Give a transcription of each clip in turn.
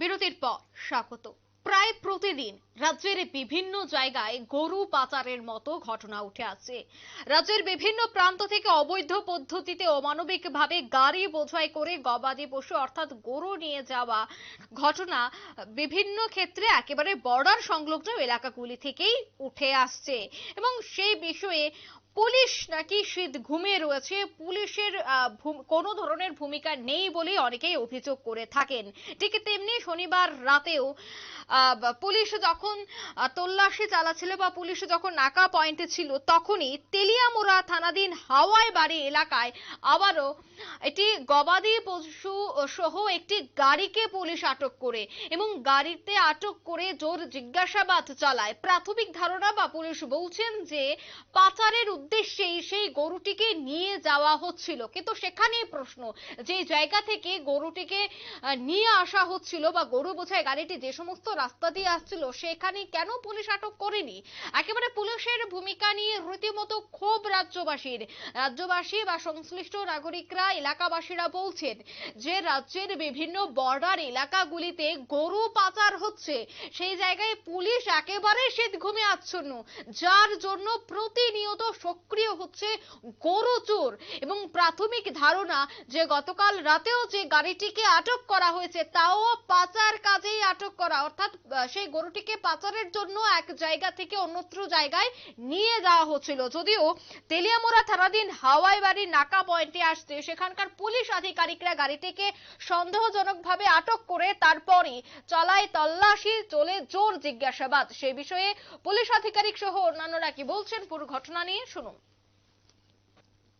বিরতির পর স্বাগত। প্রায় প্রতিদিন রাজ্যের বিভিন্ন জায়গায় গরু পাচারের মতো ঘটনা উঠে আসছে। রাজ্যের বিভিন্ন প্রান্ত থেকে অবৈধ পদ্ধতিতে অমানবিকভাবে গাড়ি বোঝাই করে গবাদি পশু অর্থাৎ গরু নিয়ে যাওয়া ঘটনা বিভিন্ন ক্ষেত্রে একেবারে বর্ডার সংলগ্ন এলাকাগুলি থেকেই উঠে আসছে। এবং সেই বিষয়ে পুলিশ নাকি শীত ঘুমিয়ে রয়েছে? পুলিশের কোনো ধরনের ভূমিকা নেই বলেই অনেকেই অভিযোগ করে থাকেন। ঠিক তেমনি শনিবার রাতেও পুলিশ যখন তল্লাশি চালাচ্ছিল বা পুলিশ যখন নাকা পয়েন্টে ছিল, তখনই তেলিয়ামুড়া থানাধীন হাওয়ায় বাড়ি এলাকায় আবারও এটি গবাদি পশু সহ একটি গাড়িকে পুলিশ আটক করে এবং গাড়িতে আটক করে জোর জিজ্ঞাসাবাদ চালায়। প্রাথমিক ধারণা বা পুলিশ বলছেন যে, পাচারের উদ্দেশ্যেই সেই গরুটিকে নিয়ে যাওয়া হচ্ছিল। কিন্তু সেখানেই প্রশ্ন, যে জায়গা থেকে গরুটিকে নিয়ে আসা হচ্ছিল বা গরু বোঝায় গাড়িটি যে সমস্ত রাস্তা দিয়ে আসছিল সেখানে কেন পুলিশ আটক করেনি? একেবারে পুলিশের ভূমিকা নিয়ে রীতিমতো ক্ষোভ রাজ্যবাসীর। রাজ্যবাসী বা সংশ্লিষ্ট নাগরিকরা, এলাকাবাসীরা বলছেন যে, রাজ্যের বিভিন্ন বর্ডার এলাকাগুলিতে গরু পাচার হচ্ছে। সেই জায়গায় পুলিশ একেবারে শীত ঘুমে আচ্ছন্ন, যার জন্য প্রতিনিয়ত সক্রিয় হচ্ছে গরু চোর। এবং প্রাথমিক ধারণা যে, গতকাল রাতেও যে গাড়িটিকে আটক করা হয়েছে, তাও পাচার কাজেই আটক করা, অর্থাৎ সেই গরুটিকে পাচারের জন্য এক জায়গা থেকে অন্যত্র জায়গায় নিয়ে যাওয়া হচ্ছিল। যদিও তেলিয়ামোড়া থানাধীন হাওয়াই বাড়ি নাকা পয়েন্টে আসতে সেখানকার পুলিশ আধিকারিকরা গাড়িটিকে সন্দেহজনকভাবে আটক করে তারপরই চালায় তল্লাশি চলে জোর জিজ্ঞাসাবাদ। সে বিষয়ে পুলিশ আধিকারিক সহ অন্যান্যরা কি বলছেন পুরো ঘটনা নিয়ে শুনুন।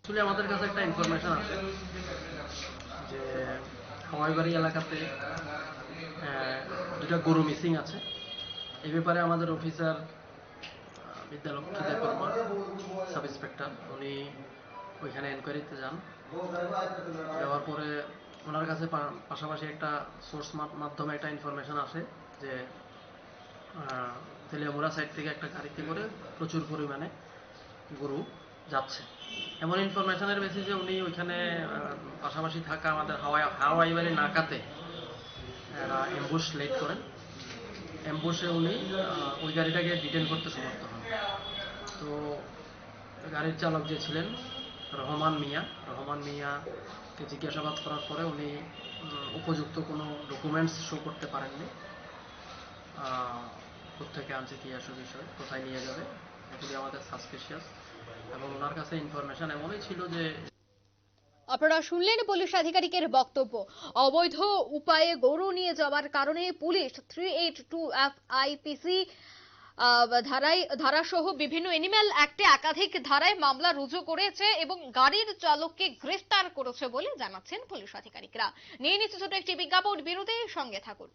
আসলে আমাদের কাছে একটা ইনফরমেশন আছে যে হাওয়াইবাড়ি এলাকাতে আহ, দুটা গরু মিসিং আছে। এই ব্যাপারে আমাদের অফিসার সাব ইন্সপেক্টর উনি ওইখানে এনকোয়ারিতে যান। যাওয়ার পরে ওনার কাছে পাশাপাশি একটা সোর্স মাধ্যমে একটা ইনফরমেশন আসে যে সাইড থেকে একটা গাড়িতে করে প্রচুর পরিমাণে গরু যাচ্ছে। এমন ইনফরমেশনের বেসিসে উনি ওইখানে পাশাপাশি থাকা আমাদের হাওয়াই হাওয়াই বাড়ি নাকাতে এম্বুশ লেট করেন। এম্বুশে উনি ওই গাড়িটাকে ডিটেন করতে সমর্থ হন। তো গাড়ির চালক যে ছিলেন রহমান মিয়া রহমান মিয়াকে জিজ্ঞাসাবাদ করার পরে উনি উপযুক্ত কোনো ডকুমেন্টস শো করতে পারেননি। আহ, কোত্থেকে আনছে কি আসো বিষয় কোথায় নিয়ে যাবে এগুলি আমাদের সাসপিশিয়াস এবং ওনার কাছে ইনফরমেশন এমনই ছিল যে আপনারা শুনলেন পুলিশ আধিকারিকের বক্তব্য। অবৈধ উপায়ে গরু নিয়ে যাওয়ার কারণে police three eight two F IPC ধারায়, ধারাসহ বিভিন্ন এনিম্যাল অ্যাক্টে একাধিক ধারায় মামলা রুজু করেছে এবং গাড়ির চালককে গ্রেফতার করেছে বলে জানাচ্ছেন পুলিশ আধিকারিকরা। নিয়ে নিচ্ছে ছোট একটি বিজ্ঞাপন, বিরতির সঙ্গে থাকুন।